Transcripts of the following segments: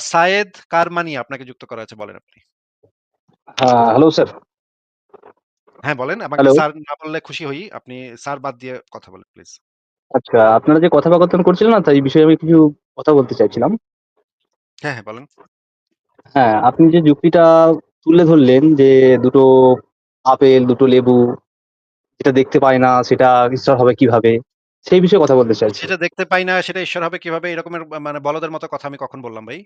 সায়েদ কারমানি আপনাকে যুক্ত করা আছে বলেন আপনি। Hello sir. হ্যাঁ, বলেন। আমাকে স্যার না বললে খুশি হই। আপনি স্যার বাদ দিয়ে কথা বলেন প্লিজ। আচ্ছা, আপনারা যে কথোপকথন করছিলেন না, তাই এই বিষয়ে আমি কিছু কথা বলতে চাইছিলাম। হ্যাঁ, হ্যাঁ, বলেন। হ্যাঁ, আপনি যে যুক্তিটা তুলে ধরলেন যে, দুটো আপেল, দুটো লেবু, যেটা দেখতে পায় না সেটা ঈশ্বর হবে কীভাবে? সেই বিষয়ে কথা বলতে চাইছি। সেটা দেখতে পাই না সেটা ঈশ্বর হবে কীভাবে? এরকমের মানে বলদের মতো কথা আমি কখন বললাম ভাই?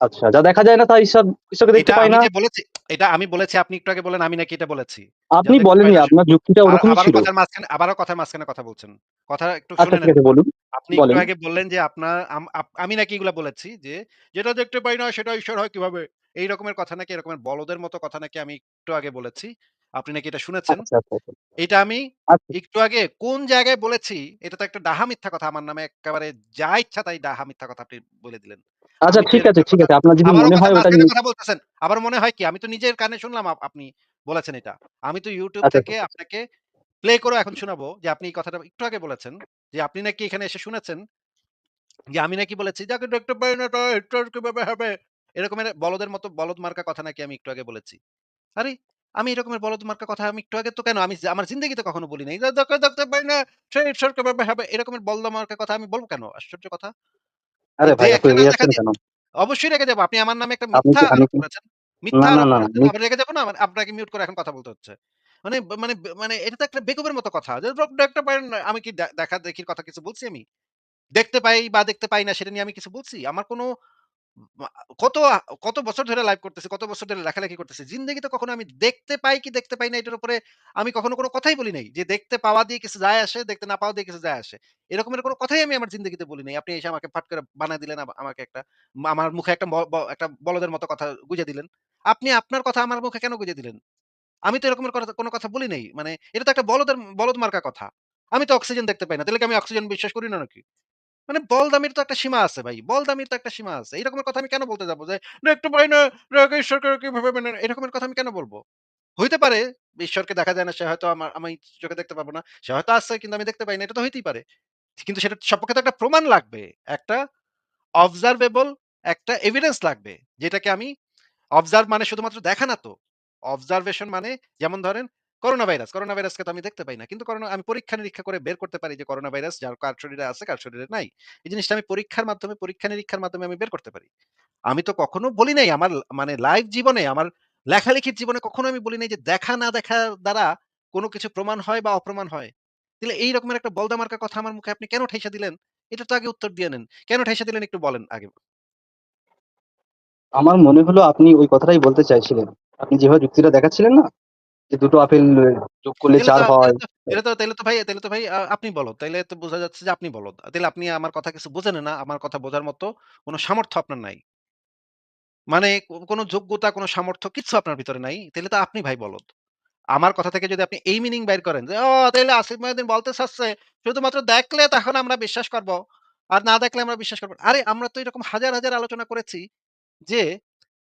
আচ্ছা, যা দেখা যায় না তা ঈশ্বর ঈশ্বরকে দেখতে এটা আমি না? বলেছি, এটা আমি বলেছি আপনি একটু আগে বললেন আমি নাকি এটা বলেছি। আপনি বলেননি, আপনার যুক্তিটা ওরকমই ছিল। কথার মাঝখানে আবারও কথার মাঝখানে কথা বলছেন। কথা একটু আচ্ছা শুনে নেন। বলুন, আপনি একটু আগে বললেন যে আপনার আমি নাকি এগুলা বলেছি যে, "যেটা দেখতে পাই না সেটা ঈশ্বর হয় কীভাবে?" এই রকমের কথা নাকি এরকমের বলদের মতো কথা নাকি আমি একটু আগে বলেছি। আপনি নাকি এটা শুনেছেন। আচ্ছা, আচ্ছা, আচ্ছা। এটা আমি। একটু আগে কোন জায়গায় বলেছি, এটা তো একটা ডাহা মিথ্যা কথা আমার নামে এক্কেবারে যা ইচ্ছা তাই ডাহা মিথ্যা কথা আপনি বলে দিলেন। আচ্ছা ঠিক আছে, ঠিক আছে। আপনার যদি মনে হয় ওটা কথা বলতেছেন। আবার মনে হয় কি? আমি তো নিজের কানে শুনলাম আপনি বলেছেন এটা। আমি তো আচ্ছা, থেকে। আপনাকে প্লে করেও এখন শোনাবো যে আপনি এই কথাটা একটু আগে বলেছেন। যে আপনি নাকি এখানে এসে শুনেছেন যে আমি নাকি বলেছি, "যাকে না কীভাবে হবে?" এরকমের বলদের মতো বলদ মার্কা কথা নাকি আমি একটু আগে বলেছি। আরে! আমি এরকমের বলদ মার্কা কথা আমি একটু আগে তো কেন আমি আমার জিন্দেগিতে কখনো বলি নাই। "যা দেখতে পাই না হবে?" এরকমের বলদা মার্কা কথা আমি বলব কেন? আশ্চর্য কথা। আরে ভাই দেখে দেখা? অবশ্যই রেগে যাব। আপনি আমার নামে একটা মিথ্যা আরোপ করেছেন। মিথ্যা না, আরোপ আবার যাব না? মানে আপনাকে মিউট করে এখন কথা বলতে হচ্ছে। মানে মানে মানে এটা তো একটা বেকুবের মতো কথা। যে দেখতে পারেন আমি কি দে দেখা-দেখির কথা কিছু বলছি আমি? দেখতে পাই বা দেখতে পাই না সেটা নিয়ে আমি কিছু বলছি? আমার কোনো কত কত বছর ধরে লাইভ করতেছি, কত বছর ধরে লেখালেখি করতেছি। জিন্দেগিতে কখনো আমি দেখতে পাই কি দেখতে পাই না এটার উপরে আমি কখনো কোনো কথাই বলি নাই। যে দেখতে পাওয়া দিয়ে কিছু যায় আসে, দেখতে না পাওয়া দিয়ে কিছু যায় আসে। এরকমের কোনো কথাই আমি আমার জিন্দেগিতে বলি নাই। আপনি এসে আমাকে ফাট করে বানায় দিলেন আমাকে একটা আমার মুখে একটা একটা বলদের মতো কথা গুঁজে দিলেন। আপনি আপনার কথা আমার মুখে কেন গুঁজে দিলেন? আমি তো এরকমের কোনো কথা বলি নাই। মানে এটা তো একটা বলদের বলদ মার্কা কথা। আমি তো অক্সিজেন দেখতে পাই না। তাহলে কি আমি অক্সিজেন বিশ্বাস করি না নাকি? মানে বলদামির তো একটা সীমা আছে ভাই। বলদামির তো একটা সীমা আছে। এরকমের কথা আমি কেন বলতে যাব যে, "দেখতে পাই না, রাগে ঈশ্বরকে কীভাবে মেনে" এরকমের কথা আমি কেন বলব? হইতে পারে ঈশ্বরকে দেখা যায় না। সে হয়তো আমা আমি চোখে দেখতে পাবো না। সে হয়তো আছে কিন্তু আমি দেখতে পাই না। এটা তো হইতেই পারে। কিন্তু সেটার সপক্ষে তো একটা প্রমাণ লাগবে। একটা অবজারভেবল একটা এভিডেন্স লাগবে। যেটাকে আমি অবজার্ভ মানে শুধুমাত্র দেখা না তো। অবজারভেশন মানে যেমন ধরেন করোনা ভাইরাস। করোনা ভাইরাসকে তো আমি দেখতে পাই না। কিন্তু করোনা আমি পরীক্ষা-নিরীক্ষা করে বের করতে পারি যে করোনা ভাইরাস যার কার শরীরে আছে, কার শরীরে নাই। এই জিনিসটা আমি পরীক্ষার মাধ্যমে পরীক্ষা-নিরীক্ষার মাধ্যমে আমি বের করতে পারি। আমি তো কখনো বলি নাই আমার মানে লাইভ জীবনে আমার লেখালেখির জীবনে কখনো আমি বলি নাই যে দেখা না দেখার দ্বারা কোন কিছু প্রমাণ হয় বা অপ্রমাণ হয়। তাহলে এই রকমের একটা বলদা মার্কা কথা আমার মুখে আপনি কেন ঠাইসা দিলেন? এটা তো আগে উত্তর দিয়ে নেন। কেন ঠাইসা দিলেন একটু বলেন আগে? আমার মনে হলো আপনি ওই কথাটাই বলতে চাইছিলেন। আপনি যেভাবে যুক্তিটা দেখাচ্ছিলেন না? যে দুটো আপেল যোগ করলে তাইলে ৪ তো তাইলে হয়। তাইলে তো তাইলে তো ভাই তাইলে তো ভাই আপনি বলদ। তাইলে তো বোঝা যাচ্ছে যে আপনি বলদ। তাইলে আপনি আমার কথা কিছু বোঝেন না। আমার কথা বোঝার মতো কোন সামর্থ্য আপনার নাই। মানে কোন যোগ্যতা, কোন সামর্থ্য কিচ্ছু আপনার ভিতরে নাই। তাইলে তো আপনি ভাই বলদ। আমার কথা থেকে যদি আপনি এই মিনিং বাইর করেন যে, "ও তাইলে আসিফ মহিউদ্দিন বলতে চাচ্ছে, শুধুমাত্র দেখলে তখন আমরা বিশ্বাস করব। আর না দেখলে আমরা বিশ্বাস করব আরে আমরা তো এরকম হাজার, হাজার আলোচনা করেছি যে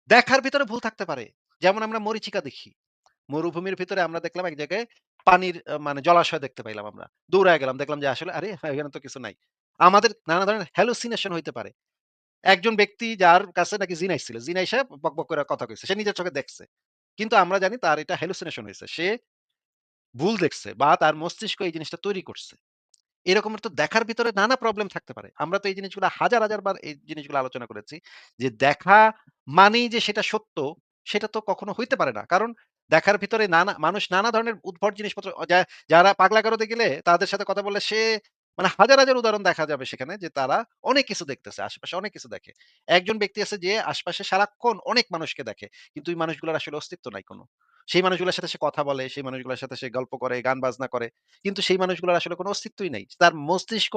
দেখার ভিতরে ভুল থাকতে পারে। যেমন আমরা মরিচিকা দেখি। মরুভূমির ভিতরে আমরা দেখলাম এক জায়গায় পানির মানে জলাশয় দেখতে পাইলাম আমরা। দৌড়ায় গেলাম। দেখলাম যে আসলে আরে এখানে তো কিছু নাই। আমাদের নানা ধরনের হ্যালুসিনেশন হইতে পারে। একজন ব্যক্তি যার কাছে নাকি জিন আইছিল। জিন আইসা বকবক করে কথা কইছে। সে নিজের চোখে দেখছে। কিন্তু আমরা জানি তার এটা হ্যালুসিনেশন হইছে। সে ভুল দেখছে বা তার মস্তিষ্ক এই জিনিসটা তৈরি করছে। এরকম তো দেখার ভিতরে নানা প্রবলেম থাকতে পারে। আমরা তো এই জিনিসগুলা হাজার, হাজার বার এই জিনিসগুলো আলোচনা করেছি। যে দেখা মানেই যে সেটা সত্য, সেটা তো কখনো হইতে পারে না। কারণ দেখার ভিতরে নানা মানুষ নানা ধরনের উদ্ভট জিনিসপত্র যারা পাগলা গারদে গেলে তাদের সাথে কথা বললে সে মানে হাজার, হাজার উদাহরণ দেখা যাবে সেখানে যে তারা অনেক কিছু দেখতেছে। আশেপাশে অনেক কিছু দেখে। একজন ব্যক্তি আছে যে আশপাশে সারাক্ষণ অনেক মানুষকে দেখে। কিন্তু ওই মানুষগুলোর আসলে অস্তিত্ব নাই কোন। সেই মানুষগুলোর সাথে সে কথা বলে, সেই মানুষগুলোর সাথে সে গল্প করে, গান বাজনা করে। কিন্তু সেই মানুষগুলোর আসলে কোনো অস্তিত্বই নাই। তার মস্তিষ্ক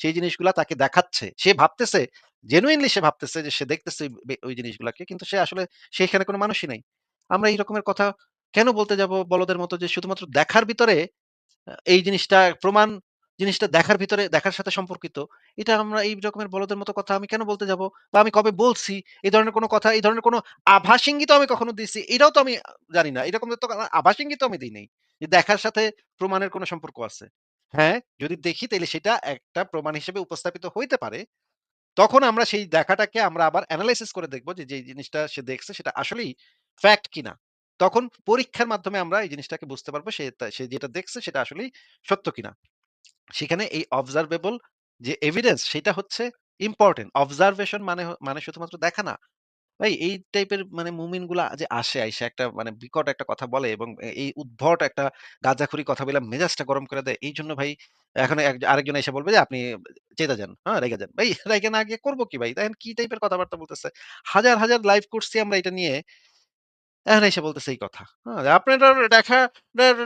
সেই জিনিসগুলা তাকে দেখাচ্ছে। সে ভাবতেছে জেনুইনলি সে ভাবতেছে যে সে দেখতেছে ওই জিনিসগুলাকে। কিন্তু সে আসলে সেখানে কোনো মানুষই নাই। আমরা এই রকমের কথা কেন বলতে যাব বলদের মতো যে শুধুমাত্র দেখার ভিতরে এই জিনিসটা প্রমাণ জিনিসটা দেখার ভিতরে দেখার সাথে সম্পর্কিত। এটা আমরা এই রকমের বলদের মতো কথা আমি কেন বলতে যাব? বা আমি কবে বলছি? এই ধরনের কোনো কথা, এই ধরনের কোনো আভাস ইঙ্গিতও আমি কখনো দিছি। এটাও তো আমি জানি না। এরকম তো আভাস ইঙ্গিতও আমি দেই নাই। যে দেখার সাথে প্রমাণের কোনো সম্পর্ক আছে। হ্যাঁ, যদি দেখি তাহলে সেটা একটা প্রমাণ হিসেবে উপস্থাপিত হইতে পারে। তখন আমরা সেই দেখাটাকে আমরা আবার এনালাইসিস করে দেখব যে, যে জিনিসটা সে দেখছে সেটা আসলেই ফ্যাক্ট কিনা। তখন পরীক্ষার মাধ্যমে আমরা এই জিনিসটাকে বুঝতে পারব সে যেটা দেখছে সেটা আসলেই সত্য কিনা। সেখানে এই অবজারভেবল যে এভিডেন্স সেটা হচ্ছে ইম্পোর্টেন্ট। অবজারভেশন মানে মানে শুধুমাত্র দেখা না। ভাই এই টাইপের মানে মুমিনগুলা যে আসে, আইসা একটা মানে বিকট একটা কথা বলে এবং এই উদ্ভট একটা গাঁজাখুরি কথা বইলা মেজাজটা গরম করে দেয়। এইজন্য ভাই এখন আরেকজন এসে বলবে যে, "আপনি চেইতা যান, হ্যাঁ? রাইগা যান।" ভাই রাইগা না গিয়ে করব কি ভাই? দেখেন কি টাইপের কথাবার্তা বলতেছে। হাজার, হাজার লাইভ করছি আমরা এটা নিয়ে। এখন এসে বলতেছে এই কথা। হ্যাঁ? আপনারা দেখা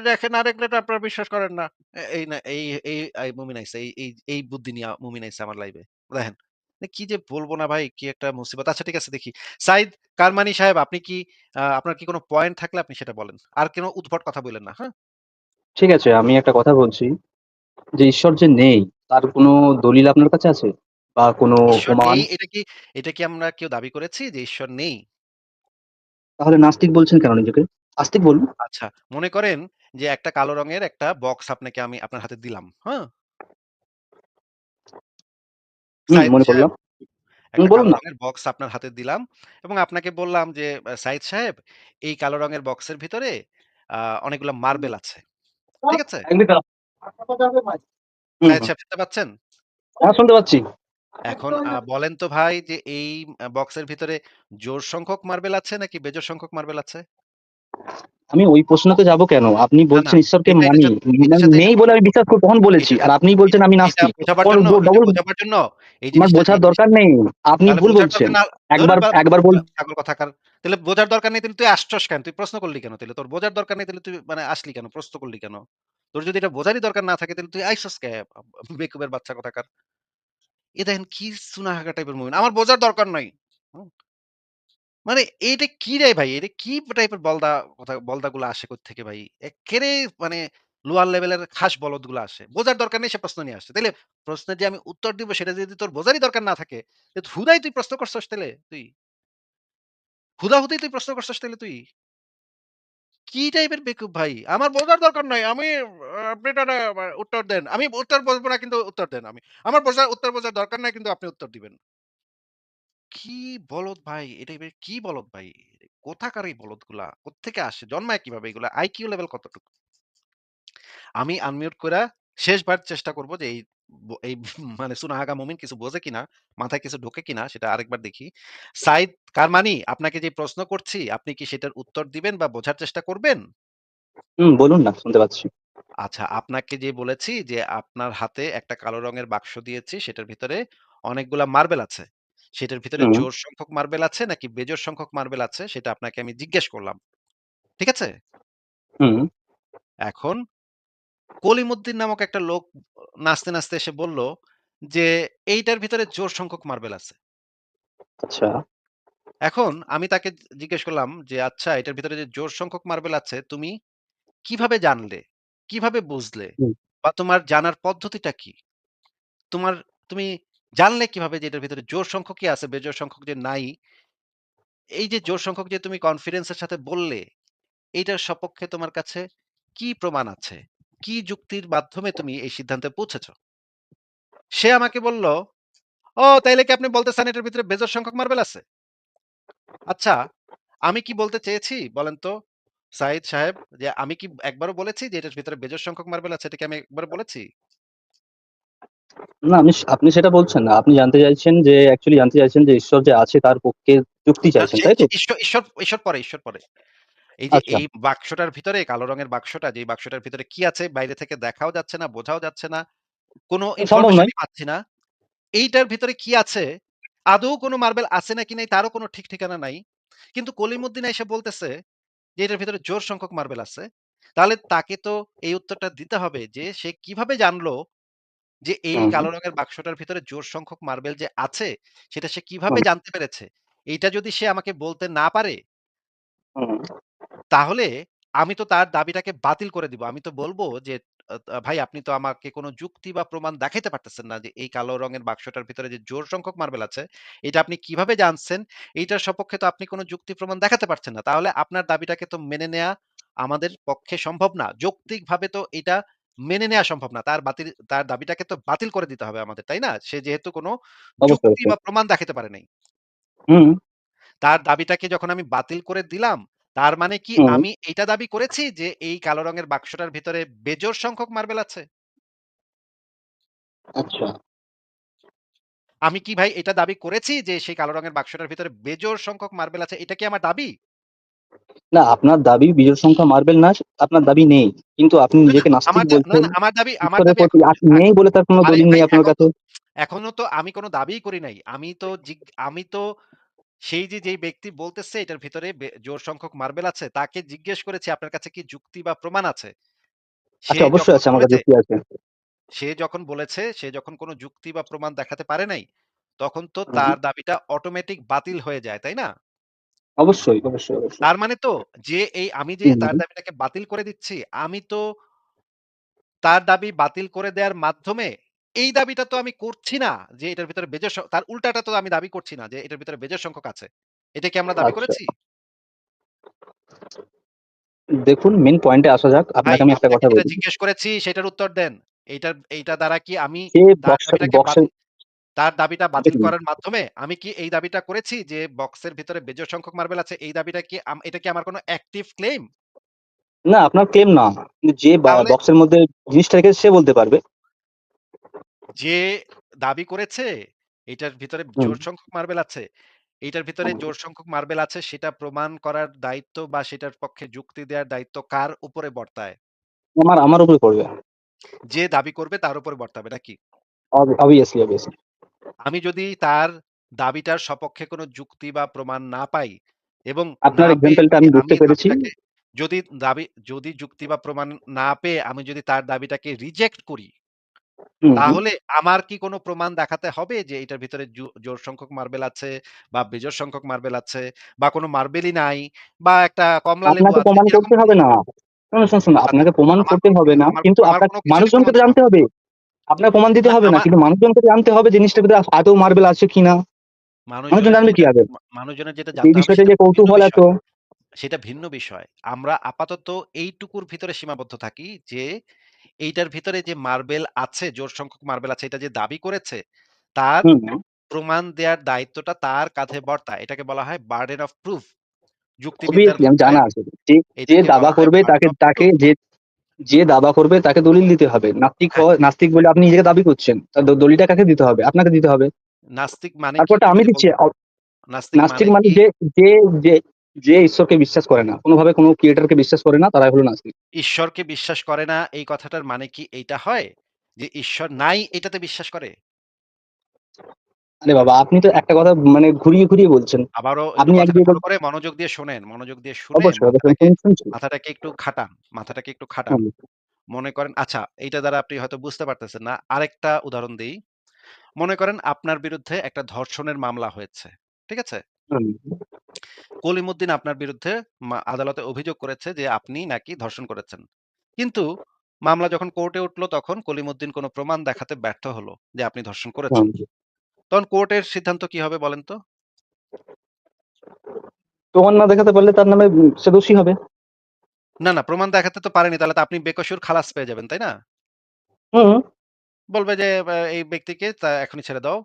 দেখে না দেখলে তো আপনারা বিশ্বাস করেন না। এ এই না এই এই এই মুমিন আইছে। এই এই এই বুদ্ধি নিয়া মুমিন আইছে আমার লাইভে। দেখেন। কি যে বলব না ভাই, কি একটা মুসিবত। আচ্ছা ঠিক আছে দেখি। সাইদ কারমানি সাহেব আপনি কি আ আপনার কি কোন পয়েন্ট থাকলে আপনি সেটা বলেন। আর কোন উদ্ভট কথা বইলেন না, হ্যাঁ? ঠিক আছে, আমি একটা কথা বলছি যে ঈশ্বর যে নেই তার কোন দলিল আপনার কাছে আছে? বা কোনো ঈশ্বর প্রমাণ? নেই এটা কি এটা কি আমরা কেউ দাবি করেছি যে ঈশ্বর নেই? তাহলে নাস্তিক বলছেন কেন নিজেকে? আস্তিক বলুন। আচ্ছা, মনে করেন যে একটা কালো রঙের একটা বক্স আপনাকে আমি আপনার হাতে দিলাম, হ্যাঁ? মনে করলাম। বলুন না। বক্স আপনার হাতে দিলাম এবং আপনাকে বললাম যে, "সাইদ সাহেব এই কালো রঙের বক্সের ভিতরে অনেকগুলা মার্বেল আছে।" ঠিক আছে? হুম, সাইদ সাহেব শুনতে পাচ্ছেন? হ্যাঁ, শুনতে পাচ্ছি। এখন বলেন তো ভাই যে এই বক্সের ভিতরে জোড় সংখ্যক মার্বেল আছে নাকি বেজোড় সংখ্যক মার্বেল আছে? আমি ওই প্রশ্নতে যাব কেন? আপনি না, না। বলছেন ঈশ্বরকে এটা মানি। মানে সাথে এটা নেই বলে আমি বিশ্বাস ক তখন বলেছি। এটা আর আপনি বলছেন আমি এটা নাস্তিক। বোঝাবার জন্য এটা ডবল বোঝাবার জন্য এই আমার জিনিসটা বোঝার দরকার নেই। আপনি তাহলে ভুল বোঝার বলছেন। দরকার না ধুর একবার বা একবার বল কোথাকার। তাহলে বোঝার দরকার নেই তাহলে তুই আসছস কেন? তুই প্রশ্ন করলি কেন? তাহলে তোর বোঝার দরকার নেই তাহলে তুই মানে আসলি কেন? প্রশ্ন করলি কেন? তোর যদি এটা বোঝারই দরকার না থাকে তাহলে তুই আইছস কে? বেকুবের বাচ্চা কোথাকার। এ দেখেন কি সুনাহাগা টাইপের মুমিন। আমার বোঝার দরকার নাই। মানে এইটা কি রে ভাই? এটা কি টাইপের বলদা কথা বলদাগুলা আসে কোত্থেকে ভাই? একেরে মানে লোয়ার লেভেলের খাস বলদগুলা আসে। বোঝার দরকার নেই সে প্রশ্ন নিয়ে আসছে। তাইলে প্রশ্নের যে আমি উত্তর দিব সেটা যদি তোর বোঝারই দরকার না থাকে, হুদাই তুই প্রশ্ন করছস তাইলে তুই? হুদাহুদি তুই প্রশ্ন করছস তাইলে তুই? কি টাইপের বেকুব ভাই? আমার বোঝার দরকার নাই। আমি আপনি উত্তর দেন। আমি উত্তর বলব না, কিন্তু উত্তর দেন আমি। আমার বোঝার, উত্তর বোঝার দরকার নাই, কিন্তু আপনি উত্তর দিবেন। কি বলদ ভাই! টাইপের কি বলদ ভাই? কোথাকার এই বলদগুলা? কোত্থেকে আসে? জন্মায় কীভাবে এগুলা? আইকিউ লেভেল কতটুকু? আমি আনমিউট কইরা শেষবার চেষ্টা করব যে এই ব এই মানে সুনাহাগা মুমিন কিছু বোঝে কিনা, মাথায় কিছু ঢোকে কিনা সেটা আরেকবার দেখি। সাইদ কারমানি আপনাকে যে প্রশ্ন করছি, আপনি কি সেটার উত্তর দিবেন বা বোঝার চেষ্টা করবেন? হুম, বলুন না শুনতে পাচ্ছি। আচ্ছা, আপনাকে যে বলেছি যে আপনার হাতে একটা কালো রঙের বাক্স দিয়েছি, সেটার ভিতরে অনেকগুলা মার্বেল আছে। সেটার ভিতরে হুম, জোড় সংখ্যক মার্বেল আছে নাকি বেজোড় সংখ্যক মার্বেল আছে সেটা আপনাকে আমি জিজ্ঞেস করলাম। ঠিক আছে? হুম, এখন কলিমুদ্দিন নামক একটা লোক নাচতে, নাচতে এসে বলল যে, "এইটার ভিতরে জোড় সংখ্যক মার্বেল আছে।" আচ্ছা। এখন আমি তাকে জিজ্ঞেস করলাম যে, "আচ্ছা এটার ভিতরে যে জোড় সংখ্যক মার্বেল আছে তুমি কীভাবে জানলে? কীভাবে বুঝলে? বা তোমার জানার পদ্ধতিটা কি? তোমার তুমি জানলে কীভাবে যে এটার ভিতরে জোড় সংখ্যকই আছে, বেজোর সংখ্যক যে নাই? এই যে জোর সংখ্যক যে তুমি কনফিডেন্সের সাথে বললে, এইটার সপক্ষে তোমার কাছে কি প্রমাণ আছে? কি যুক্তির মাধ্যমে তুমি এই সিদ্ধান্তে পৌঁছেছ?" সে আমাকে বলল, "ও তাইলে কি আপনি বলতে চান এটার ভিতরে বেজোড় সংখ্যক মার্বেল আছে?" আচ্ছা, আমি কি বলতে চেয়েছি বলেন তো সাঈদ সাহেব যে আমি কি একবারও বলেছি যে এটার ভিতরে বেজোড় সংখ্যক মার্বেল আছে? এটা কি আমি একবার বলেছি? না আমি আপনি সেটা বলছেন না। আপনি জানতে চাইছেন যে অ্যাকচুয়ালি জানতে চাইছেন যে ঈশ্বর যে আছে তার পক্ষে যুক্তি চাইছেন, তাই তো? ঈশ্বর ঈশ্বর ঈশ্বর পরে, ঈশ্বর পরে। এই যে আচ্ছা, এই বাক্সটার ভিতরে কালো রঙের বাক্সটা, যে বাক্সটার ভিতরে কি আছে বাইরে থেকে দেখাও যাচ্ছে না, বোঝাও যাচ্ছে না। কোনো সম্ভব নয়। ইনফরমেশনই পাচ্ছি না। এইটার ভিতরে কি আছে? আদৌ কোন মার্বেল আছে নাকি নাই তারও কোনো ঠিক ঠিকানা নাই। কিন্তু কলিমুদ্দিন আইসা বলতেছে যে এটার ভিতরে জোড় সংখ্যক মার্বেল আছে। তাহলে তাকে তো এই উত্তরটা দিতে হবে যে সে কীভাবে জানলো যে এই হুম, কালো রঙের বাক্সটার ভিতরে জোড় সংখ্যক মার্বেল যে আছে সেটা সে কীভাবে হুম, জানতে পেরেছে? এইটা যদি সে আমাকে বলতে না পারে হুম, তাহলে আমি তো তার দাবিটাকে বাতিল করে দিব। আমি তো বলব যে, আ আ ভাই আপনি তো আমাকে কোন যুক্তি বা প্রমাণ দেখাইতে পারতেছেন না যে এই কালো রঙের বাক্সটার ভিতরে যে জোড় সংখ্যক মার্বেল আছে, এটা আপনি কীভাবে জানছেন? এইটার সপক্ষে তো আপনি কোন যুক্তি প্রমাণ দেখাতে পারছেন না। তাহলে আপনার দাবিটাকে তো মেনে নেয়া আমাদের পক্ষে সম্ভব না। যৌক্তিকভাবে তো এটা মেনে নেয়া সম্ভব না। তার বাতিল তার দাবিটাকে তো বাতিল করে দিতে হবে আমাদের, তাই না? সে যেহেতু কোন অবশ্যই, যুক্তি অবশ্যই। বা প্রমাণ দেখাতে পারে নাই। হুম। তার দাবিটাকে যখন আমি বাতিল করে দিলাম, তার মানে কি আমি এটা দাবি করেছি যে এই কালো রঙের বাক্সটার ভিতরে বেজোড় সংখ্যক মার্বেল আছে? আচ্ছা। আমি কি ভাই এটা দাবি করেছি যে সেই কালো রঙের বাক্সটার ভিতরে বেজোড় সংখ্যক মার্বেল আছে? এটা কি আমার দাবি? না, আপনার দাবি বিজোড় সংখ্যা মার্বেল না, আপনার দাবি নেই। কিন্তু আপনি নিজেকে নাস্তিক আমার বলছেন। আমার দাবি আমার দাবি নেই বলে তার কোন দলিল নেই আপনার কাছে। এখনও তো আমি কোনো দাবিই করি নাই। আমি তো আমি তো সেই যে যেই ব্যক্তি বলতেছে এটার ভিতরে বেজোড় সংখ্যক মার্বেল আছে, তাকে জিজ্ঞেস করেছি আপনার কাছে কি যুক্তি বা প্রমাণ আছে? সে আচ্ছা, অবশ্যই যখন আছে আমার কাছে বলেছে যুক্তি আছে। সে যখন বলেছে, সে যখন কোন যুক্তি বা প্রমাণ দেখাতে পারে নাই, তখন তো। তার দাবিটা অটোমেটিক বাতিল হয়ে যায়, তাই না? অবশ্যই, অবশ্যই, অবশ্যই। তার মানে তো যে এই আমি যে হুম, তার হুম। দাবিটাকে বাতিল করে দিচ্ছি, আমি তো তার দাবি বাতিল করে দেওয়ার মাধ্যমে এই দাবিটা তো আমি করছি না যে এটার ভিতরে বেজোড় স তার উল্টাটা তো আমি দাবি করছি না যে এটার ভিতরে বেজোড় সংখ্যক আছে। এটা কি আমরা দাবি আচ্ছা। করেছি? দেখুন মেইন পয়েন্টে আসা যাক। আপনাকে আমি একটা কথা বলি। জিজ্ঞেস করেছি সেটার উত্তর দেন। এইটার এইটা দ্বারা কি আমি তার দাবিটা বাতিল করার মাধ্যমে আমি কি এই দাবিটা করেছি যে বক্সের ভিতরে বেজোড় সংখ্যক মার্বেল আছে? এই দাবিটা কি এটা কি আমার কোনো অ্যাক্টিভ ক্লেম না, আপনার ক্লেম না। যে বক্সের মধ্যে জিনিসটা রেখেছে সে বলতে পারবে। যে দাবি করেছে এটার ভিতরে। জোড় সংখ্যক মার্বেল আছে। এইটার ভিতরে জোড় সংখ্যক মার্বেল আছে সেটা প্রমাণ করার দায়িত্ব বা সেটার পক্ষে যুক্তি দেওয়ার দায়িত্ব কার উপরে বর্তায়? আমার আমার উপরে পড়বে। যে দাবি করবে তার উপরে বর্তাবে নাকি? অব obviously, obviously. আমি যদি তার দাবিটার সপক্ষে কোনো যুক্তি বা প্রমাণ না পাই এবং আপনার এক্সাম্পলটা যদি আমি বুঝতে পেরেছি। যদি দাবি যদি যুক্তি বা প্রমাণ না পেয়ে আমি যদি তার দাবিটাকে রিজেক্ট করি। তাহলে আমার কি কোন প্রমাণ দেখাতে হবে যে এটার ভিতরে জো জোড় সংখ্যক মার্বেল আছে বা বেজোড় সংখ্যক মার্বেল আছে বা কোন মার্বেলই নাই বা একটা কমলা লেবু আছে প্রমাণ করতে হবে না। শুনুন, আচ্ছা আপনাকে প্রমাণ করতে হবে না। কিন্তু আপনার মানুষজনকে তো জানতে হবে। আপনার প্রমাণ দিতে হবে না। কিন্তু মানুষজনকে জানতে হবে জিনিসটার ভিতরে আদৌ মার্বেল আছে কিনা। মানুষজন জানবে যেটা কীভাবে? মা মানুষজনের যেটা জানতে হবে বিষয়টা যে কৌতূহল এত। সেটা ভিন্ন বিষয়। আমরা আপাতত এইটুকুর ভিতরে সীমাবদ্ধ থাকি যে এইটার ভিতরে যে মার্বেল আছে, জোড় সংখ্যক মার্বেল আছে এটা যে দাবি করেছে, তার। প্রমাণ দেওয়ার দায়িত্বটা তার কাঁধে বর্তায়। এটাকে বলা হয় বার্ডেন অফ প্রুফ। জানা আছে। যে দাবা করবে তাকে তাকে যে যে দাবা করবে তাকে দলিল দিতে হবে। নাস্তিক হ্যাঁ। নাস্তিক বলে আপনি নিজেকে দাবি করছেন। তার দলিলটা কাকে দিতে হবে? আপনাকে দিতে হবে। নাস্তিক মানে তারপরটা আমি দিচ্ছি। নাস্তিক নাস্তিক মানে মানে যে যে যে ঈশ্বরকে বিশ্বাস করে না। কোনভাবে কোন ক্রিয়েটরকে বিশ্বাস করে না তারাই হলো নাস্তিক। ঈশ্বরকে বিশ্বাস করে না এই কথাটার মানে কি এইটা হয়? যে ঈশ্বর নাই এটাতে বিশ্বাস করে? আরে বাবা! আপনি তো একটা কথা মানে ঘুরিয়ে, ঘুরিয়ে বলছেন। আবারও আপনি করে মনোযোগ দিয়ে শোনেন। মনোযোগ দিয়ে শুনে অবশ্যই, অবশ্যই মাথাটাকে শুনছি। মাথাটাকে একটু খাটান। মাথাটাকে একটু খাটান। মনে করেন আচ্ছা এইটা দ্বারা আপনি হয়তো বুঝতে পারতেছেন না। আরেকটা উদাহরণ দেই। মনে করেন আপনার বিরুদ্ধে একটা ধর্ষণের মামলা হয়েছে। ঠিক আছে? হুম, কলিমুদ্দিন আপনার বিরুদ্ধে মা আদালতে অভিযোগ করেছে যে আপনি নাকি ধর্ষণ করেছেন। কিন্তু মামলা যখন কোর্টে উঠল তখন কলিমুদ্দিন কোন প্রমাণ দেখাতে ব্যর্থ হলো যে আপনি ধর্ষণ করেছেন। হুম। তখন কোর্টের সিদ্ধান্ত কি হবে বলেন তো? প্রমাণ না দেখাতে পারলে তার নামে উম সে দোষী হবে। না, না প্রমাণ দেখাতে তো পারেনি। তাহলে তো আপনি বেকসুর খালাস পেয়ে যাবেন, তাই না? হুম, বলবে যে এই ব্যক্তিকে তা এখনই ছেড়ে দাও।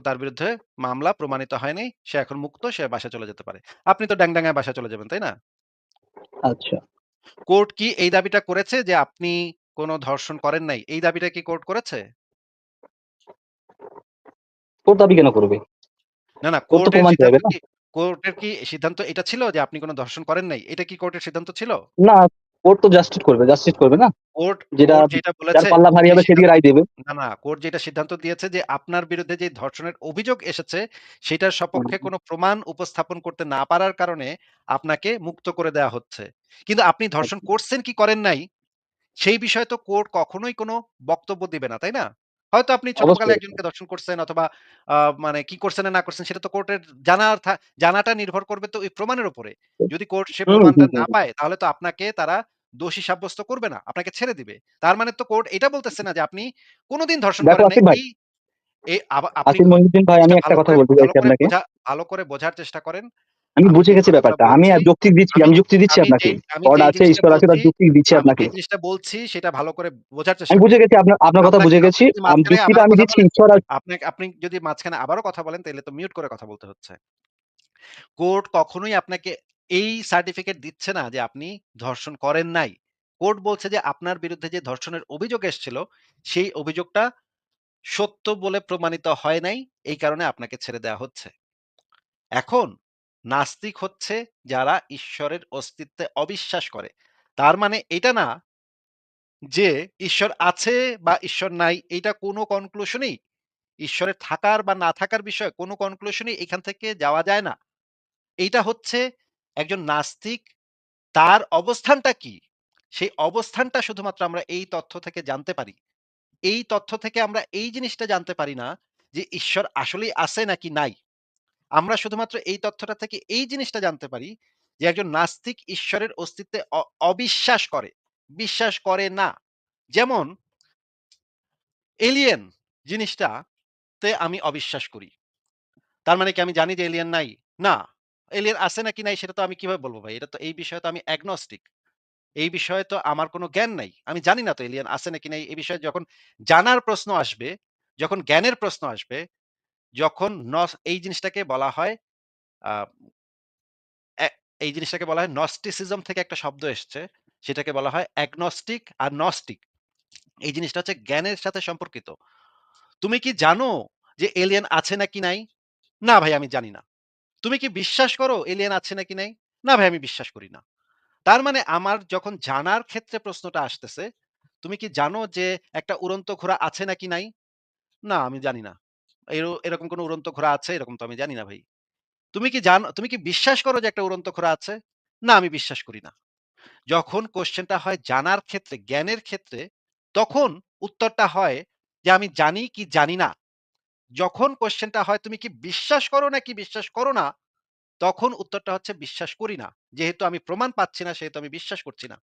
তার বিরুদ্ধে মামলা প্রমাণিত হয়নি। সে এখন মুক্ত। সে বাসা চলে যেতে পারে। আপনি তো ড্যাংডাঙ্গায় বাসায় চলে যাবেন, তাই না? আচ্ছা। কোর্ট কি এই দাবিটা করেছে যে আপনি কোন ধর্ষণ করেন নাই? এই দাবিটা কি কোর্ট করেছে? কোর্ট দাবি কেন করবে? না, না কোর্টের? কোর্টের কি সিদ্ধান্ত এটা ছিল যে আপনি কোনো ধর্ষণ করেন নাই? এটা কি কোর্টের সিদ্ধান্ত ছিল? না, কোর্ট তো জাস্টিস করবে জাস্টিস করবে না? কোর্ট যেটা যেটা বলেছে, পাল্লা ভারী হবে সেদিকে রায় দেবে। না, না কোর্ট যেটা সিদ্ধান্ত দিয়েছে যে আপনার বিরুদ্ধে যে ধর্ষণের অভিযোগ এসেছে, সেটার সপক্ষে কোন প্রমাণ উপস্থাপন করতে না পারার কারণে আপনাকে মুক্ত করে দেয়া হচ্ছে। কিন্তু আপনি ধর্ষণ। করছেন কি করেন নাই, সেই বিষয়ে তো কোর্ট কখনোই কোনো বক্তব্য দিবে না, তাই না? হয়তো আপনি ছোটকালে। একজনকে ধর্ষণ করছেন অথবা মানে কি করছেন না করছেন সেটা তো কোর্টের জানার জানাটা নির্ভর করবে তো ওই প্রমাণের উপরে। যদি কোর্ট সে প্রমাণটা না পায় তাহলে তো আপনাকে তারা দোষী সাব্যস্ত করবে না। আপনাকে ছেড়ে দিবে। তার মানে তো কোর্ট এটা বলতেছে না যে আপনি কোনদিন ধর্ষণ করেন নাই। আপনি আমি ভালো কথা করে বলতে ভালো চাইছি আপনাকে। ভালো করে বোঝার চেষ্টা করেন। আমি আমি বুঝে গেছি ব্যাপারটা। আমি বলছি আ যৌক্তিক দিচ্ছি, আমি আমি যুক্তি দিচ্ছি আপনাকে। আমি যেই আছে, ঈশ্বর আছে যুক্তি দিচ্ছি আপনাকে। জিনিসটা বলছি সেটা ভালো করে বোঝার চেষ্টা করেন। বুঝে গেছি আপনার আপনার কথা বুঝে গেছি। আপনি যদি মাঝখানে যুক্তিটা আবারও আমি কথা দিচ্ছি বলেন ঈশ্বর আর আপনাকে আপনি যদি মাঝখানে আবারও কথা বলেন তাইলে তো মিউট করে কথা বলতে হচ্ছে। কোর্ট কখনোই আপনাকে এই সার্টিফিকেট দিচ্ছে না যে, আপনি ধর্ষণ করেন নাই। কোর্ট বলছে যে, আপনার বিরুদ্ধে যে ধর্ষণের অভিযোগ এসেছিল, সেই অভিযোগটা সত্য বলে প্রমাণিত হয় নাই। এই কারণে আপনাকে ছেড়ে দেওয়া হচ্ছে। এখন নাস্তিক হচ্ছে যারা ঈশ্বরের অস্তিত্বে অবিশ্বাস করে। তার মানে এটা না যে, ঈশ্বর আছে বা ঈশ্বর নাই এইটা কোনো কনক্লুশনই ঈশ্বরের থাকার বা না থাকার বিষয়ে কোনো কনক্লুশনই এখান থেকে যাওয়া যায় না। এইটা হচ্ছে একজন নাস্তিক, তার অবস্থানটা কি? সেই অবস্থানটা শুধুমাত্র আমরা এই তথ্য থেকে জানতে পারি। এই তথ্য থেকে আমরা এই জিনিসটা জানতে পারি না যে ঈশ্বর আসলেই আছে নাকি নাই। আমরা শুধুমাত্র এই তথ্যটা থেকে এই জিনিসটা জানতে পারি যে একজন নাস্তিক ঈশ্বরের অস্তিত্বে অবিশ্বাস করে। বিশ্বাস করে না। যেমন এলিয়েন জিনিসটাতে আমি অবিশ্বাস করি। তার মানে কি আমি জানি যে এলিয়েন নাই? না। এলিয়েন আছে নাকি নাই সেটা তো আমি কীভাবে বলব ভাই? এটা তো এই বিষয়ে তো আমি অ্যাগনস্টিক। এই বিষয়ে তো আমার কোনো জ্ঞান নাই। আমি জানি না তো এলিয়েন আছে নাকি নাই। এই বিষয়ে যখন জানার প্রশ্ন আসবে, যখন জ্ঞানের প্রশ্ন আসবে, যখন এই জিনিসটাকে বলা হয় এই জিনিসটাকে বলা হয় নস্টিসিজম থেকে একটা শব্দ এসছে। সেটাকে বলা হয় অ্যাগনস্টিক আর নস্টিক। এই জিনিসটা হচ্ছে জ্ঞানের সাথে সম্পর্কিত। তুমি কি জানো যে এলিয়েন আছে নাকি নাই? না ভাই আমি জানি না। তুমি কি বিশ্বাস করো এলিয়েন আছে নাকি নাই? না ভাই আমি বিশ্বাস করি না। তার মানে আমার যখন জানার ক্ষেত্রে প্রশ্নটা আসতেছে, তুমি কি জানো যে একটা উড়ন্ত ঘোড়া আছে নাকি নাই? না আমি জানি না। এরকম কোনো উড়ন্ত ঘোড়া আছে এরকম তো আমি জানি না ভাই। তুমি কি জানো তুমি কি বিশ্বাস করো যে একটা উড়ন্ত ঘোড়া আছে? না আমি বিশ্বাস করি না। যখন কোশ্চেনটা হয় জানার ক্ষেত্রে, জ্ঞানের ক্ষেত্রে, তখন উত্তরটা হয় যে আমি জানি কি জানি না। যখন কোয়েশ্চেনটা হয় তুমি কি বিশ্বাস করো নাকি বিশ্বাস করো না, তখন উত্তরটা হচ্ছে বিশ্বাস করি না। যেহেতু আমি প্রমাণ পাচ্ছি না সেহেতু আমি বিশ্বাস করছি না।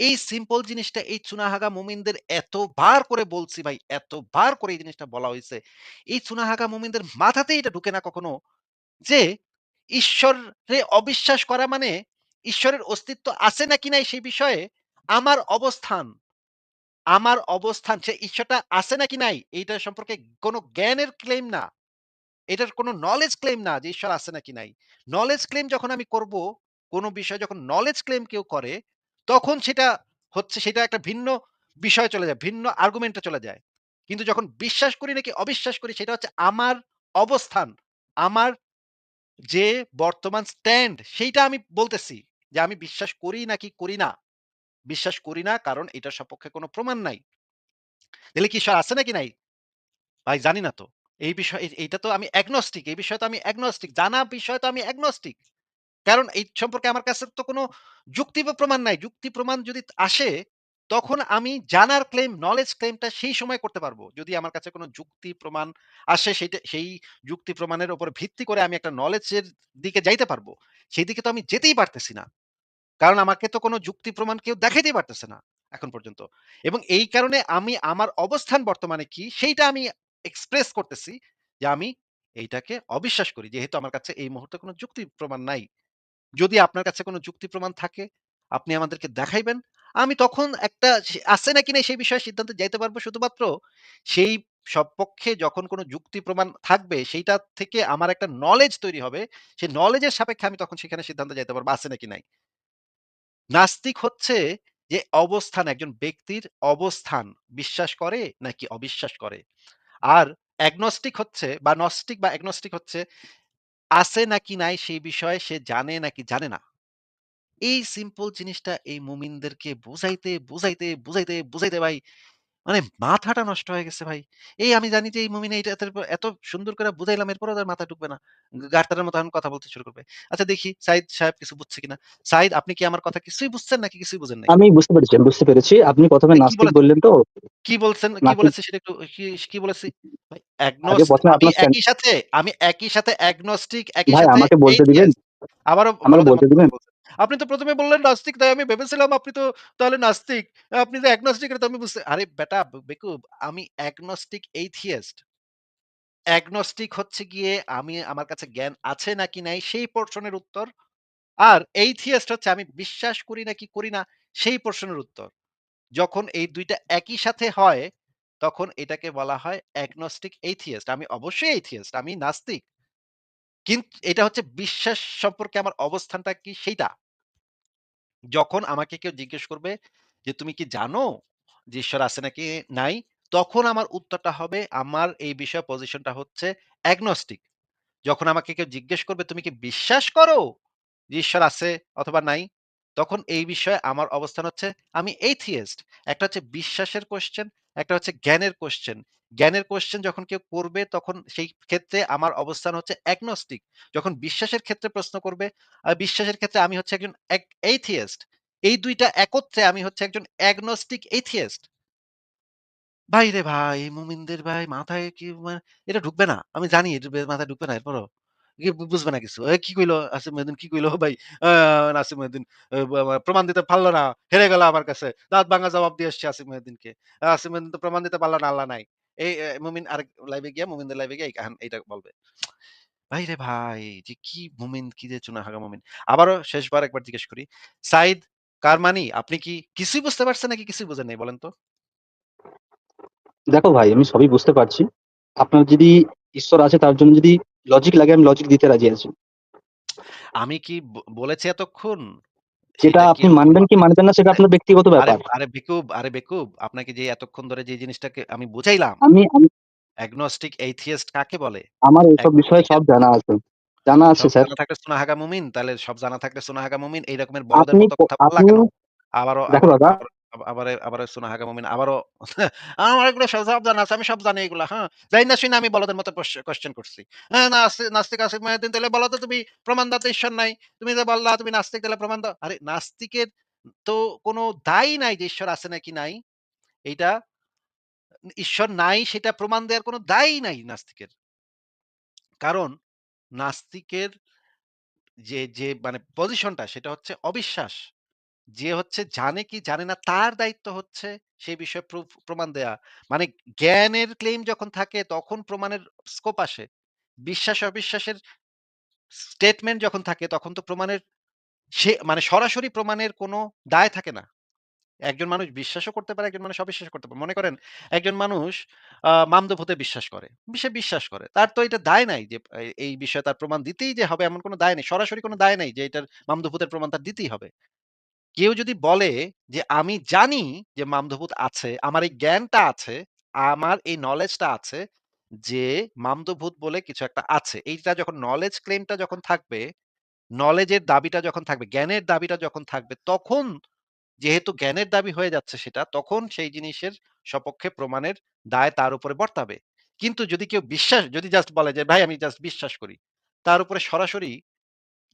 এই সিম্পল জিনিসটা এই চুনাহাগা মুমিনদের এতবার করে বলছি ভাই, এতবার করে এই জিনিসটা বলা হইছে। এই চুনাহাগা মুমিনদের মাথাতেই এটা ঢুকে না কখনো যে ঈশ্বরে অবিশ্বাস করা মানে ঈশ্বরের অস্তিত্ব আছে নাকি নাই সেই বিষয়ে আমার অবস্থান, আমার অবস্থান সে ঈশ্বরটা আছে নাকি নাই এইটার সম্পর্কে কোনো জ্ঞানের ক্লেইম না। এটার কোনো নলেজ ক্লেইম না যে ঈশ্বর আছে নাকি নাই। নলেজ ক্লেইম যখন আমি করব, কোন বিষয়ে যখন নলেজ ক্লেম কেউ করে, তখন সেটা হচ্ছে সেটা একটা ভিন্ন বিষয়ে চলে যায়। ভিন্ন আর্গুমেন্টে চলে যায়। কিন্তু যখন বিশ্বাস করি নাকি অবিশ্বাস করি সেটা হচ্ছে আমার অবস্থান। আমার যে বর্তমান স্ট্যান্ড সেইটা আমি বলতেছি যে আমি বিশ্বাস করি নাকি করি না। বিশ্বাস করি না কারণ এটার সপক্ষে কোনো প্রমাণ নাই। তাহলে কি ঈশ্বর আছে নাকি নাই? ভাই জানি না তো। এই বিষয় এইটা তো আমি অ্যাগনস্টিক। এই বিষয়ে তো আমি অ্যাগনস্টিক। জানা বিষয়ে তো আমি অ্যাগনস্টিক। কারণ এই সম্পর্কে আমার কাছে তো কোনো যুক্তি বা প্রমাণ নাই। যুক্তি প্রমাণ যদি আসে, তখন আমি জানার ক্লেইম, নলেজ ক্লেমটা সেই সময় করতে পারব। যদি আমার কাছে কোনো যুক্তি প্রমাণ আসে সেইটা সেই যুক্তি প্রমাণের উপর ভিত্তি করে আমি একটা নলেজের দিকে যাইতে পারব। সেই দিকে তো আমি যেতেই পারতেছি না। কারণ আমাকে তো কোনো যুক্তি প্রমাণ কেউ দেখাইতেই পারতেছে না এখন পর্যন্ত। এবং এই কারণে আমি আমার অবস্থান বর্তমানে কি সেইটা আমি এক্সপ্রেস করতেছি যে আমি এইটাকে অবিশ্বাস করি। যেহেতু আমার কাছে এই মুহূর্তে কোনো যুক্তি প্রমাণ নাই। যদি আপনার কাছে কোনো যুক্তি প্রমাণ থাকে, আপনি আমাদেরকে দেখাইবেন। আমি তখন একটা আছে নাকি নাই সেই বিষয়ে সিদ্ধান্তে যাইতে পারব শুধুমাত্র সেই সপক্ষে যখন কোনো যুক্তি প্রমাণ থাকবে সেইটা থেকে আমার একটা নলেজ তৈরি হবে। সেই নলেজের সাপেক্ষে আমি তখন সেখানে সিদ্ধান্তে যাইতে পারব আছে নাকি নাই। নাস্তিক হচ্ছে যে অবস্থান একজন ব্যক্তির অবস্থান বিশ্বাস করে নাকি অবিশ্বাস করে। আর অ্যাগনস্টিক হচ্ছে বা নস্টিক বা অ্যাগনস্টিক হচ্ছে আছে নাকি নাই সেই বিষয়ে সে জানে নাকি জানে না। এই সিম্পল জিনিসটা এই মুমিনদেরকে বুঝাইতে, বুঝাইতে, বুঝাইতে, বুঝাইতে ভাই মানে মাথাটা নষ্ট হয়ে গেছে ভাই। এই আমি জানি যে এই মুমিন এইটা এত এত সুন্দর করে বুঝাইলাম এরপরেও তার মাথায় ঢুকবে না। গার্তারের মতো এখন কথা বলতে শুরু করবে। আচ্ছা দেখি সাইদ সাহেব কিছু বুঝছে কিনা। সাইদ আপনি কি আমার কথা কিছুই বুঝছেন নাকি কিছুই বুঝেন নাই? আমি বুঝতে পেরেছি, আমি বুঝতে পেরেছি। আপনি ১ম এ তা কি নাস্তিক বলেছেন? বললেন তো? কি বলছেন কি নাস্তিক বলেছি সেটা একটু কি কি বলেছি? ভাই আগে অ্যাগনস্ট ১ম আমি আপনার স্ট্যান্ড একই সাথে আমি একই সাথে অ্যাগনস্টিক একই ভাই সাথে আমাকে বলতে দিবেন? এথিয়েস্ট আবারও আমাকে বলতে বলতে দিবেন? আপনি তো ১ম এ বললেন নাস্তিক তাই আমি ভেবেছিলাম আপনি তো তাহলে নাস্তিক। আপনি তো অ্যাগনস্টিক তো আমি বুঝতে আরে বেটা বেকুব আমি অ্যাগনস্টিক এথিয়েস্ট। অ্যাগনস্টিক হচ্ছে গিয়ে আমি আমার কাছে জ্ঞান আছে নাকি নাই সেই পোরশনের উত্তর। আর এইথিয়েস্ট হচ্ছে আমি বিশ্বাস করি নাকি করি না সেই প্রশ্নের উত্তর। যখন এই দুইটা একই সাথে হয়, তখন এটাকে বলা হয় অ্যাগনস্টিক এইথিয়েস্ট। আমি অবশ্যই এইথিয়েস্ট, আমি নাস্তিক। কিন্তু এটা হচ্ছে বিশ্বাস সম্পর্কে আমার অবস্থানটা কি সেইটা। যখন আমাকে কেউ জিজ্ঞেস করবে যে, "তুমি কি জানো যে ঈশ্বর আছে নাকি নাই?" তখন আমার উত্তরটা হবে আমার এই বিষয়ে পজিশনটা হচ্ছে অ্যাগনস্টিক। যখন আমাকে কেউ জিজ্ঞেস করবে, "তুমি কি বিশ্বাস করো যে ঈশ্বর আছে অথবা নাই?" তখন এই বিষয়ে আমার অবস্থান হচ্ছে আমি এইথিয়েস্ট একটা হচ্ছে বিশ্বাসের কোয়েশ্চেন, একটা হচ্ছে জ্ঞানের কোয়েশ্চেন। জ্ঞানের কোয়েশ্চেন যখন কেউ করবে তখন সেই ক্ষেত্রে আমার অবস্থান হচ্ছে অ্যাগনস্টিক। যখন বিশ্বাসের ক্ষেত্রে প্রশ্ন করবে, আ বিশ্বাসের ক্ষেত্রে আমি হচ্ছি একজন এগ এথিয়েস্ট। এই দুইটা একত্রে আমি হচ্ছে একজন অ্যাগনস্টিক এইথিয়েস্ট ভাই রে ভাই, মুমিনদের ভাই মাথায় কি এটা ঢুকবে না। আমি জানি মাথায় ঢুকবে না এরপরও। বুঝবে না কিছু। কি কইলো? আসিফ মহিউদ্দিন কি কইলো ভাই? আ নাসিম মহিউদ্দিন প্রমাণ দিতে পারল না। হেরে গেল আমার কাছে। দাঁত ভাঙা জবাব দিয়ে আসছি আসিফ মহিউদ্দিনকে। আসিফ মহিউদ্দিন তো প্রমাণ দিতে পারল না আল্লাহ নাই।" এই মুমিন আরেক লাইভে গিয়া মুমিনদের লাইভে গিয়ে এই কাহান এইটা বলবে। ভাইরে ভাই যে কি মুমিন, কি যে চুনাহাগা মুমিন। আবারও শেষবার একবার জিজ্ঞেস করি। সাইদ কারমানি আপনি কি কিছুই বুঝতে পারছেন নাকি কিছুই বুঝেন নাই বলেন তো? দেখো ভাই আমি সবই বুঝতে পারছি। আপনার যদি ঈশ্বর আছে তার জন্য যদি লজিক লাগে আমি লজিক দিতে রাজি আছি। আমি কি বলেছি এতক্ষণ? যেটা আপনি মানবেন কি মানবেন না সেটা আপনার ব্যক্তিগত ব্যাপার। আরে বেকুব, আরে বেকুব আপনাকে যে এতক্ষণ ধরে যে জিনিসটাকে আমি বুঝাইলাম আমি agnostic কাকে বলে? আমার এসব বিষয়ে সব জানা আছে। জানা আছে স্যার। জানা থাকলে সোনাহাগা মুমিন, তাহলে সব জানা থাকলে সোনাহাগা মুমিন এই রকমের আপনি মতো কথা আপনি কেন? আবারও দেখো আবারও আবার আবারে মুমিন আবারও আমার এগুলো সব জানা আছে। আমি সব জানি হ্যাঁ? না শুইনা আমি বলদের মতো কোয়েশ কোয়েশ্চেন করছি। হ্যাঁ, নাস্তিক তাহলে বলো তো তুমি প্রমাণ ঈশ্বর নাই। তুমি যে বললা তুমি নাস্তিক তাহলে প্রমাণ দাও। আরে নাস্তিকের তো কোনো দায়ই নাই যে ঈশ্বর আছে নাকি নাই। এইটা ঈশ্বর নাই সেটা প্রমাণ দেওয়ার কোনো দায়ই নাই নাস্তিকের। কারণ নাস্তিকের যে, যে মানে পজিশনটা সেটা হচ্ছে অবিশ্বাস। যে হচ্ছে জানে কি জানে না তার দায়িত্ব হচ্ছে সেই বিষয়ে প্রমাণ দেয়া। মানে জ্ঞানের ক্লেইম যখন থাকে তখন প্রমাণের স্কোপ আসে। বিশ্বাস অবিশ্বাসের স্টেটমেন্ট যখন থাকে তখন তো প্রমাণের সে মানে সরাসরি প্রমাণের কোনো দায় থাকে না। একজন মানুষ বিশ্বাসও করতে পারে, একজন মানুষ অবিশ্বাসও করতে পারে। মনে করেন একজন মানুষ মামদো-ভূতে বিশ্বাস করে। সে বিশ্বাস করে। তার তো এটা দায় নাই যে এই বিষয়ে তার প্রমাণ দিতেই যে হবে এমন কোনো দায় নেই। সরাসরি কোনো দায় নাই যে এটার মামদো-ভূতের প্রমাণ তার দিতেই হবে। কেউ যদি বলে যে আমি জানি যে মামদো-ভূত আছে, আমার এই জ্ঞানটা আছে, আমার এই নলেজটা আছে যে মামদো-ভূত বলে কিছু একটা আছে। এইটা যখন নলেজ ক্লেইমটা যখন থাকবে, নলেজের দাবিটা যখন থাকবে, জ্ঞানের দাবিটা যখন থাকবে তখন যেহেতু জ্ঞানের দাবি হয়ে যাচ্ছে সেটা, তখন সেই জিনিসের সপক্ষে প্রমাণের দায় তার উপরে বর্তাবে। কিন্তু যদি কেউ বিশ্বাস যদি জাস্ট বলে যে, "ভাই আমি জাস্ট বিশ্বাস করি।" তার উপরে সরাসরি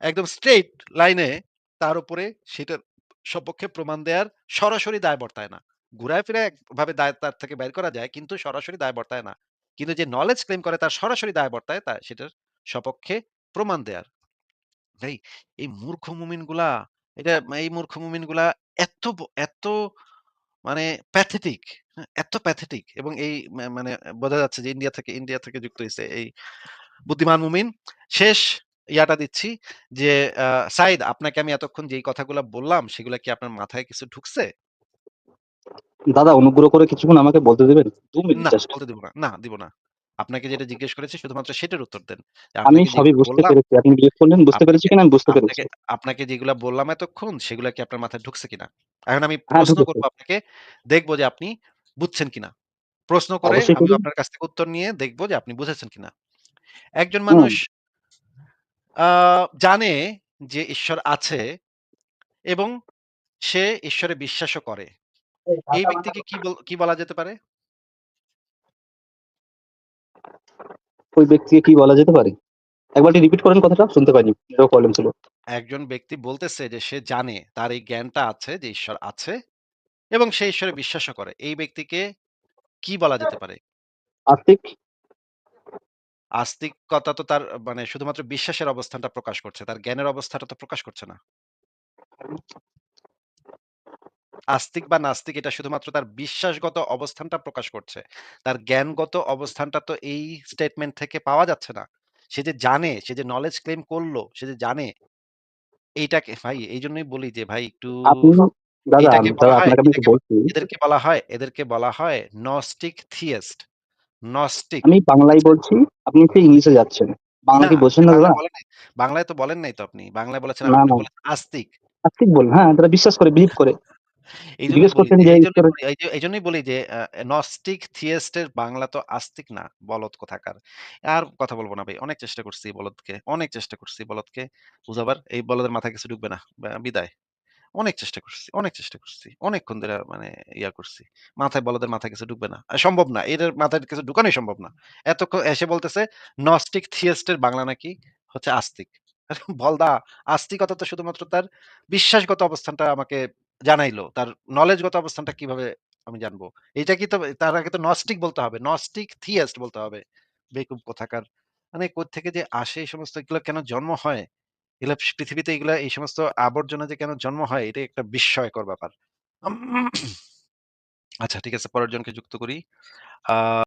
একদম স্ট্রেট লাইনে তার উপরে সেটার সপক্ষে প্রমাণ দেওয়ার সরাসরি দায় বর্তায় না। ঘুরায় ফিরায় একভাবে দায় তার থেকে বের করা যায় কিন্তু সরাসরি দায় বর্তায় না। কিন্তু যে নলেজ ক্লেম করে তার সরাসরি দায় বর্তায় তা সেটার সপক্ষে প্রমাণ দেয়ার। ভাই, এই মূর্খ মুমিনগুলা, এটা এই মূর্খ মুমিনগুলা এত এত মানে প্যাথেটিক? এত প্যাথেটিক এবং এই মানে বোঝা যাচ্ছে যে ইন্ডিয়া থেকে ইন্ডিয়া থেকে যুক্ত হয়েছে এই বুদ্ধিমান মুমিন। শেষ ইয়াটা দিচ্ছি যে সাইদ আপনাকে আমি এতক্ষণ যেই কথাগুলা বললাম সেগুলা কি আপনার মাথায় কিছু ঢুকছে? দাদা অনুগ্রহ করে কিছুক্ষণ আমাকে বলতে দিবেন? ২ মিনিট না, জাস্ট। বলতে দিব না। না, দিব না। আপনাকে যেটা জিজ্ঞেস করেছি শুধুমাত্র সেটার উত্তর দেন। আমি আপনাকে সবই যেগুলো বুঝতে বললাম পেরেছি। আপনি জিজ্ঞেস করলেন বুঝতে পেরেছি কিনা? আমি বুঝতে পেরেছি। আপনাকে আপনাকে যেগুলা বললাম এতক্ষণ সেগুলা কি আপনার মাথায় ঢুকছে কিনা? এখন আমি হ্যাঁ, প্রশ্ন ঢুকেছে। করব আপনাকে, দেখব যে আপনি বুঝছেন কিনা। প্রশ্ন করে অবশ্যই করুন। আপনার কাছ থেকে উত্তর নিয়ে দেখব যে আপনি বুঝেছেন কিনা। একজন হুম। মানুষ জানে যে ঈশ্বর আছে এবং সে ঈশ্বরে বিশ্বাসও করে। এই ব্যক্তিকে কি বল কি বলা যেতে পারে? ওই ব্যক্তিকে কি বলা যেতে পারে? একবার রিপিট করেন কথাটা? শুনতে পাইনি। প্রবলেম ছিল। একজন ব্যক্তি বলতেছে যে সে জানে তার এই জ্ঞানটা আছে যে ঈশ্বর আছে এবং সে ঈশ্বরে বিশ্বাসও করে। এই ব্যক্তিকে কি বলা যেতে পারে? আস্তিক? আস্তিকতা তো তার মানে শুধুমাত্র বিশ্বাসের অবস্থানটা প্রকাশ করছে। তার জ্ঞানের অবস্থাটা তো প্রকাশ করছে না। আস্তিক বা নাস্তিক এটা শুধুমাত্র তার বিশ্বাসগত অবস্থানটা প্রকাশ করছে। তার জ্ঞানগত অবস্থানটা তো এই স্টেটমেন্ট থেকে পাওয়া যাচ্ছে না। সে যে জানে, সে যে নলেজ ক্লেইম করল, সে যে জানে এইটাকে ভাই এইজন্যই বলি যে ভাই একটু আপনি দাদা, এটাকে দাদা বলা হয় আপনাকে আমি একটু বলছি এদেরকে বলা হয় এদেরকে বলা হয় নস্টিক থিয়েস্ট। নস্টিক। আমি বাংলায়। বলছি, আপনি ইংলিশে যাচ্ছেন। বাংলা না, কি বোঝেন না বাংলায় দাদা? বাংলায় তো বলেন নাই তো আপনি। বাংলায় বলেছেন আপনি না। বলেছেন আস্তিক। আস্তিক বলুন, হ্যাঁ, তারা বিশ্বাস করে, বিলিভ করে। এই যে বলি যে নস্টিক থিয়েস্ট এর বাংলা তো আস্তিক না। বলদ কোথাকার। আর কথা বলব না ভাই। অনেক চেষ্টা করছি বলদকে। অনেক চেষ্টা করছি বলদকে বুঝাবার। এই বলদের মাথায় কিছু ঢুকবে না। বিদায়। অনেক চেষ্টা করছি, অনেক চেষ্টা করছি। অনেকক্ষণ ধইরা মানে ইয়া করছি। মাথায় বলদের মাথায় কিছু ঢুকবে না। সম্ভব না। এটার মাথায় কিছু ঢুকানোই সম্ভব না। এতক্ষ এসে বলতেছে নস্টিক থিয়েস্ট এর বাংলা নাকি হচ্ছে আস্তিক। বলদা আস্তিকতা তো শুধুমাত্র তার বিশ্বাসগত অবস্থানটা আমাকে জানাইলো। তার নলেজগত অবস্থানটা কীভাবে আমি জানব? এটা কি তো তার আগে তো নস্টিক বলতে হবে। নস্টিক থিয়েস্ট বলতে হবে। বেকুব কোথাকার। মানে কোত্থেকে যে আসে এই সমস্ত কেন জন্ম হয়? এগুলা পৃথিবীতে এগুলা এই সমস্ত আবর্জনা যে কেন জন্ম হয়, এটা একটা বিস্ময়কর ব্যাপার। আচ্ছা ঠিক আছে, পরের জনকে যুক্ত করি। আ